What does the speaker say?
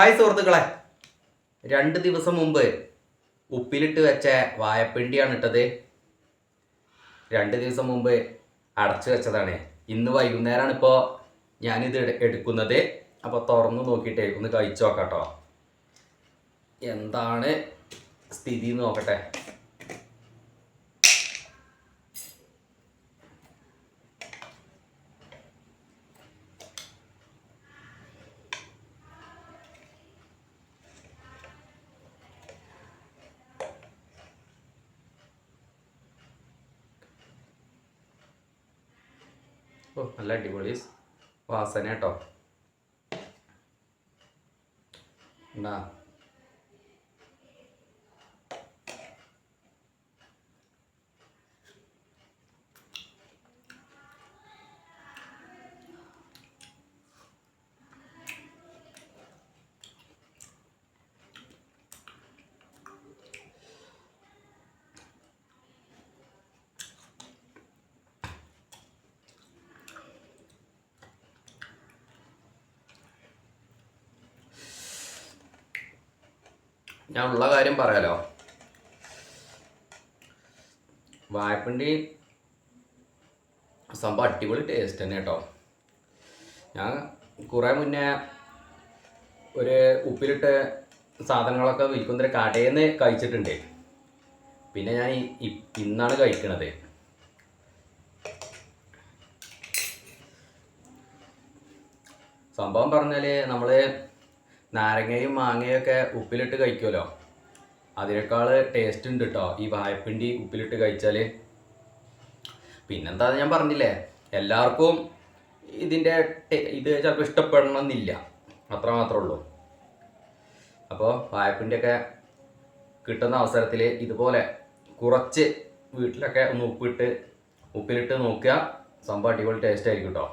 Hi സുഹൃത്തുക്കളെ. രണ്ട് ദിവസം മുമ്പ് ഉപ്പിലിട്ട് വെച്ച വായപ്പിണ്ടിയാണ് ഇട്ടത്. രണ്ട് ദിവസം മുമ്പ് അടച്ചു വെച്ചതാണ്. ഇന്ന് വൈകുന്നേരമാണ് ഇപ്പോൾ ഞാനിത് എടു- എടുക്കുന്നത്. അപ്പോൾ തുറന്ന് നോക്കിയിട്ട് ഒന്ന് കഴിച്ചു നോക്കാം കേട്ടോ എന്താണ് സ്ഥിതി നോക്കട്ടെ. ഓ നല്ല അടിപൊളി വാസന കേട്ടോ. ഉണ്ടാ ഞാൻ ഉള്ള കാര്യം പറയാലോ. വായ്പണ്ടി സംഭവം അടിപൊളി ടേസ്റ്റ് തന്നെ കേട്ടോ ഞാൻ കുറേ മുന്നേ ഒരു ഉപ്പിലിട്ട് സാധനങ്ങളൊക്കെ വിൽക്കുന്ന ഒരു കടയിൽ നിന്ന് കഴിച്ചിട്ടുണ്ട്. പിന്നെ ഞാൻ ഇന്നാണ് കഴിക്കണത്. സംഭവം പറഞ്ഞാൽ നമ്മൾ നാരങ്ങയും മാങ്ങയും ഒക്കെ ഉപ്പിലിട്ട് കഴിക്കുമല്ലോ? അതിനേക്കാൾ ടേസ്റ്റ് ഉണ്ട് കേട്ടോ ഈ വായപ്പിണ്ടി ഉപ്പിലിട്ട് കഴിച്ചാൽ പിന്നെന്താ ഞാൻ പറഞ്ഞില്ലേ? എല്ലാവർക്കും ഇതിന്റെ ഇത് ചിലപ്പോൾ ഇഷ്ടപ്പെടണമെന്നില്ല. അത്ര മാത്രമേ ഉള്ളൂ. അപ്പോൾ വാഴപ്പിണ്ടിയൊക്കെ കിട്ടുന്ന അവസരത്തിൽ ഇതുപോലെ കുറച്ച് വീട്ടിലൊക്കെ ഒന്ന് ഉപ്പിട്ട് ഉപ്പിലിട്ട് നോക്കുക. സംഭവം അടിപൊളി ടേസ്റ്റ് ആയിരിക്കും കേട്ടോ